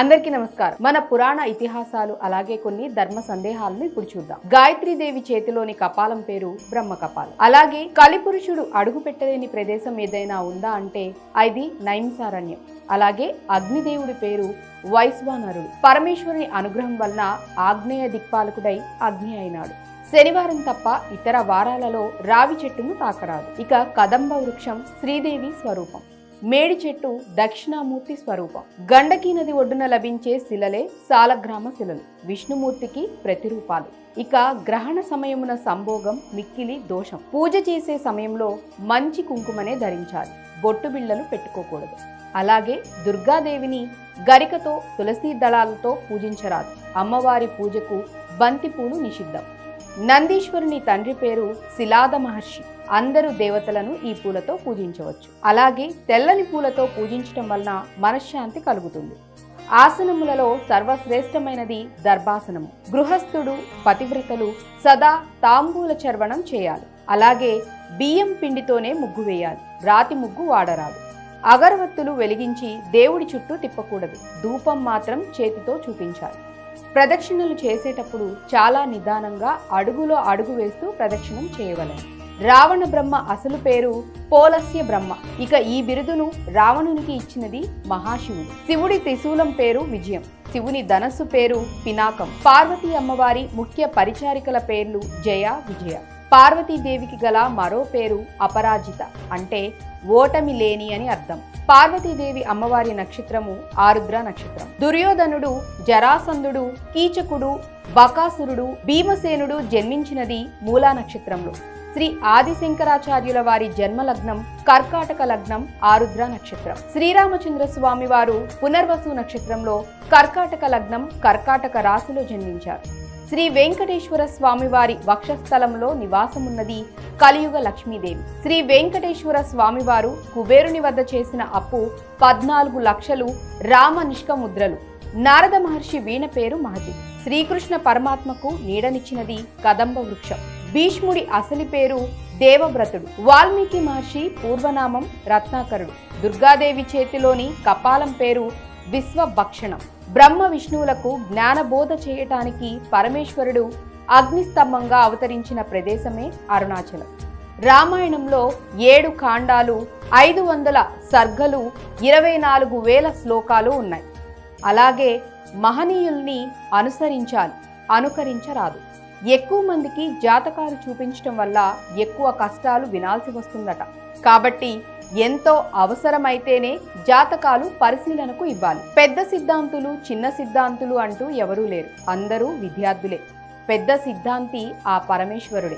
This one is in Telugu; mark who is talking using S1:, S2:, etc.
S1: అందరికీ నమస్కారం. మన పురాణ ఇతిహాసాలు అలాగే కొన్ని ధర్మ సందేహాలను ఇప్పుడు చూద్దాం. గాయత్రీదేవి చేతిలోని కపాలం పేరు బ్రహ్మ కపాలం అలాగే కలిపురుషుడు అడుగు పెట్టలేని ప్రదేశం ఏదైనా ఉందా అంటే అది నైంసారణ్యం అలాగే అగ్నిదేవుడి పేరు వైశ్వానరుడు. పరమేశ్వరుని అనుగ్రహం వలన ఆగ్నేయ దిక్పాలకుడై అగ్ని అయినాడు. శనివారం తప్ప ఇతర వారాలలో రావి చెట్టును తాకరాదు. ఇక కదంబ వృక్షం శ్రీదేవి స్వరూపం. మేడి చెట్టు దక్షిణామూర్తి స్వరూపం. గండకీ నది ఒడ్డున లభించే శిలలే సాలగ్రామ శిలలు. విష్ణుమూర్తికి ప్రతిరూపాలు. ఇక గ్రహణ సమయమున సంభోగం మిక్కిలి దోషం. పూజ చేసే సమయంలో మంచి కుంకుమనే ధరించాలి. బొట్టు బిళ్ళలు పెట్టుకోకూడదు. అలాగే దుర్గాదేవిని గరికతో తులసి దళాలతో పూజించరాదు. అమ్మవారి పూజకు బంతిపూలు నిషిద్ధం. నందీశ్వరుని తండ్రి పేరు శిలాద మహర్షి. అందరూ దేవతలను ఈ పూలతో పూజించవచ్చు. అలాగే తెల్లని పూలతో పూజించటం వలన మనశ్శాంతి కలుగుతుంది. ఆసనములలో సర్వశ్రేష్టమైనది దర్భాసనము. గృహస్థుడు పతివ్రతలు సదా తాంబూల చర్వణం చేయాలి. అలాగే బియ్యం పిండితోనే ముగ్గు వేయాలి. రాతి ముగ్గు వాడరాదు. అగరవత్తులు వెలిగించి దేవుడి చుట్టూ తిప్పకూడదు. ధూపం మాత్రం చేతితో చూపించాలి. ప్రదక్షిణలు చేసేటప్పుడు చాలా నిదానంగా అడుగులో అడుగు వేస్తూ ప్రదక్షిణం చేయవలెను. రావణ బ్రహ్మ అసలు పేరు పోలస్య బ్రహ్మ. ఇక ఈ బిరుదును రావణునికి ఇచ్చినది మహాశివుడు. శివుడి త్రిశూలం పేరు విజయం. శివుని ధనస్సు పేరు పినాకం. పార్వతీ అమ్మవారి ముఖ్య పరిచారికల పేర్లు జయ విజయ. పార్వతీదేవికి గల మరో పేరు అపరాజిత. అంటే ఓటమి లేని అని అర్థం. పార్వతీదేవి అమ్మవారి నక్షత్రము ఆరుద్ర నక్షత్రం. దుర్యోధనుడు జరాసంధుడు కీచకుడు బకాసురుడు భీమసేనుడు జన్మించినది మూలా నక్షత్రంలో. శ్రీ ఆదిశంకరాచార్యుల వారి జన్మ లగ్నం కర్కాటక లగ్నం ఆరుద్ర నక్షత్రం. శ్రీరామచంద్ర స్వామి వారు పునర్వసు నక్షత్రంలో కర్కాటక లగ్నం కర్కాటక రాశిలో జన్మించారు. శ్రీ వెంకటేశ్వర స్వామివారి వక్షస్థలంలో నివాసమున్నది కలియుగ లక్ష్మీదేవి. శ్రీ వెంకటేశ్వర స్వామివారు కుబేరుని వద్ద చేసిన అప్పు పద్నాలుగు లక్షలు రామ నిష్కముద్రలు నారద మహర్షి వీణ పేరు మహతి శ్రీకృష్ణ పరమాత్మకు నీడనిచ్చినది కదంబ వృక్షం భీష్ముడి అసలి పేరు దేవవ్రతుడు. వాల్మీకి మహర్షి పూర్వనామం రత్నాకరుడు. దుర్గాదేవి చేతిలోని కపాలం పేరు విశ్వభక్షణం. బ్రహ్మ విష్ణువులకు జ్ఞానబోధ చేయటానికి పరమేశ్వరుడు అగ్నిస్తంభంగా అవతరించిన ప్రదేశమే అరుణాచలం. రామాయణంలో ఏడు కాండాలు ఐదు వందల సర్గలు ఇరవై నాలుగు వేల శ్లోకాలు ఉన్నాయి. అలాగే మహనీయుల్ని అనుసరించాలి అనుకరించరాదు. ఎక్కువ మందికి జాతకాలు చూపించటం వల్ల ఎక్కువ కష్టాలు వినాల్సి వస్తుందట. కాబట్టి ఎంతో అవసరమైతేనే జాతకాలు పరిశీలనకు ఇవ్వాలి. పెద్ద సిద్ధాంతులు చిన్న సిద్ధాంతులు అంటూ ఎవరూ లేరు. అందరూ విద్యార్థులే. పెద్ద సిద్ధాంతి ఆ పరమేశ్వరుడే.